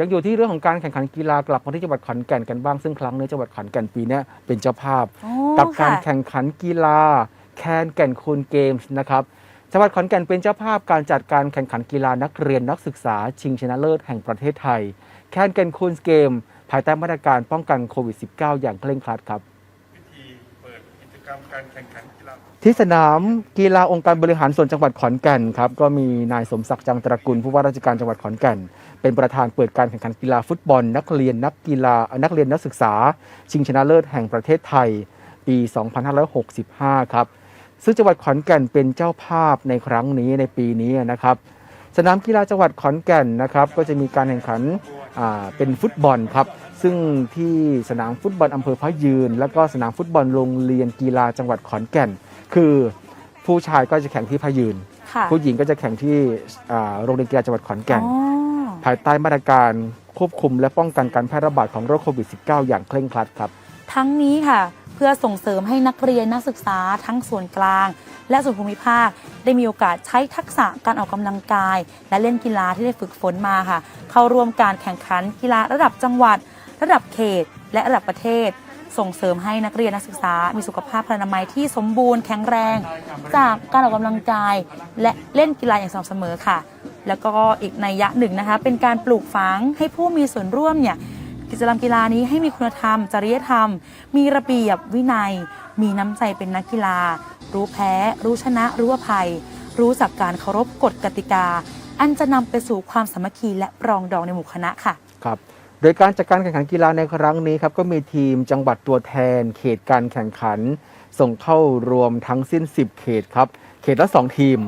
ยังอยู่ที่เรื่องของการแข่งขันกีฬากลับมาที่จังหวัดขอนแก่นกันบ้างซึ่งครั้งนี้จังหวัดขอนแก่นปีเนี้ยเป็นเจ้าภาพโอ้กับการค่ะแข่งขันกีฬาแคนแก่นคูนเกมส์นะครับจังหวัดขอนแก่นเป็นเจ้าภาพการจัดการแข่งขันกีฬานักเรียนนักศึกษา ชิงชนะเลิศแห่งประเทศไทย แคนแก่นคูนเกม ภายใต้มาตรการป้องกันโควิด -19 อย่างเคร่งครัดครับพิธีเปิดกิจก รรมการแข่งขันกีฬาที่สนามกีฬาองค์การบริหารส่วนจังหวัดขอนแก่นครับก็มีนายสมศักดิ์จังตระกุลผู้ว่าราชการจังหวัดขอนแก่น เป็นประธานเปิดการแข่งขันกีฬาฟุตบอล นักเรียนนักกีฬานักเรียนนักศึกษา ชิงชนะเลิศแห่งประเทศไทย ปี 2565 ครับ ซึ่งจังหวัดขอนแก่นเป็นเจ้าภาพในครั้งนี้ในปีนี้นะครับ สนามกีฬาจังหวัดขอนแก่นนะครับก็จะมีการแข่งขันเป็นฟุตบอลครับ ซึ่งที่สนามฟุตบอลอำเภอพระยืน แล้วก็สนามฟุตบอลโรงเรียนกีฬาจังหวัดขอนแก่น คือผู้ชายก็จะแข่งที่พระยืน ค่ะผู้หญิงก็จะแข่งที่อ่าโรงเรียนกีฬาจังหวัดขอนแก่น อ๋อ ภายใต้มาตรการควบคุมและป้องกันการแพร่ระบาดของโรคโควิด -19 อย่างเคร่งครัดครับ ทั้งนี้ค่ะ เพื่อส่งเสริมให้นักเรียนนักศึกษาทั้งส่วนกลาง และส่วนภูมิภาค ได้มีโอกาสใช้ทักษะการออกกำลังกาย และเล่นกีฬาที่ได้ฝึกฝนมาค่ะ เข้าร่วมการแข่งขันกีฬาระดับจังหวัด ระดับเขต และระดับประเทศ ส่งเสริมให้นักเรียนนักศึกษา มีสุขภาพพลานามัยที่สมบูรณ์แข็งแรง จากการออกกำลังกาย และเล่นกีฬาอย่างสม่ำเสมอค่ะ แล้วก็อีกในยยะหนึ่งนะคะ เป็นการปลูกฝังให้ผู้มีส่วนร่วมเนี่ยกิจกรรมกีฬานี้ให้มีคุณธรรม จริยธรรม มีระเบียบวินัย มีน้ำใจเป็นนักกีฬา รู้แพ้ รู้ชนะ รู้อภัย รู้จักการเคารพกฎกติกา อันจะนำไปสู่ความสามัคคีและปรองดองในหมู่คณะค่ะ ครับ โดยการจัดการแข่งขันกีฬาในครั้งนี้ครับก็มีทีมจังหวัดตัวแทน เขตการแข่งขัน ส่งเข้ารวมทั้งสิ้น 10 เขตครับ เขตละ 2 ทีม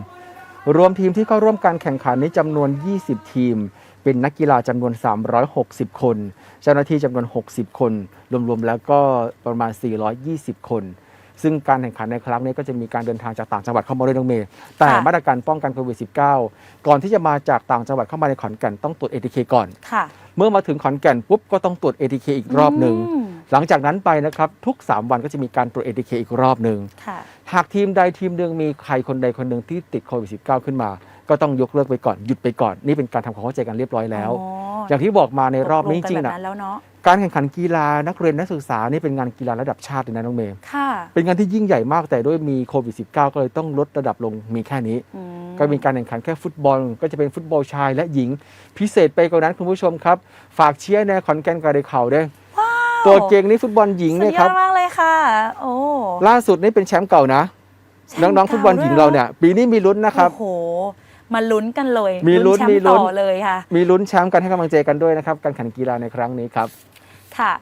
รวมทีมที่เข้าร่วมการแข่งขันนี้จำนวน 20 ทีม เป็นนักกีฬาจำนวน 360 คน เจ้าหน้าที่จำนวน 60 คน รวมๆแล้วก็ประมาณ 420 คน ซึ่งการแข่งขันในครั้งนี้ก็จะมีการเดินทางจากต่างจังหวัดเข้ามาด้วยน้องเมย์แต่ค่ะ มาตรการป้องกันโควิด -19 ก่อนที่จะมาจากต่างจังหวัดเข้ามาในขอนแก่นต้องตรวจ ATK ก่อน ค่ะ เมื่อมาถึงขอนแก่นปุ๊บก็ต้องตรวจ ATK อีกรอบหนึ่งอืมหลังจากนั้นไปนะครับทุก 3 วันก็จะมีการตรวจ ATK อีกรอบหนึ่งค่ะ หากทีมใดทีมหนึ่งมีใครคนใดคนหนึ่งที่ติดโควิด -19 ขึ้นมา ก็ต้องยกเลิกไปก่อนหยุดไปก่อน นี่เป็นการทำความเข้าใจกันเรียบร้อยแล้ว อ๋ออย่างที่บอกมาในรอบนี้จตกลริงกัๆแบนะบนั้นแล้วเนาะการแข่งขันกีฬานักเรียนนักศึกษานี่เป็นงานกีฬาระดับชาติเลยนะน้องเมย์ค่ะเป็นงานที่ยิ่งใหญ่มากแต่ด้วยมีโควิด -19 ก็เลยต้องลดระดับลงมีแค่นี้ อืมก็มีการแข่งขันแค่ฟุตบอล ก็จะเป็นฟุตบอลชายและหญิง พิเศษไปกว่านั้นคุณผู้ชมครับ ฝากเชียร์ในขอนแก่นกระไดเข่าด้วยว้าวตัวเก่งนี่ฟุตบอลหญิงสุเนี่ดยยคอรับ ดมากเลยค่ะ โอ้ล่าสุดนี่เป็นแชมป์เก่านะแชมป์น้องๆฟุตบอลหญิงเราเนี่ยปีนี้มีลุ้นนะครับ โอ้โห มาลุ้นกันเลยมีลุ้นแชมป์มีลุ้น ต่อเลยค่ะ มีลุ้นแชมป์กันให้กำลังใจกันด้วยนะครับ การแข่งกีฬาในครั้งนี้ครับ ค่ะ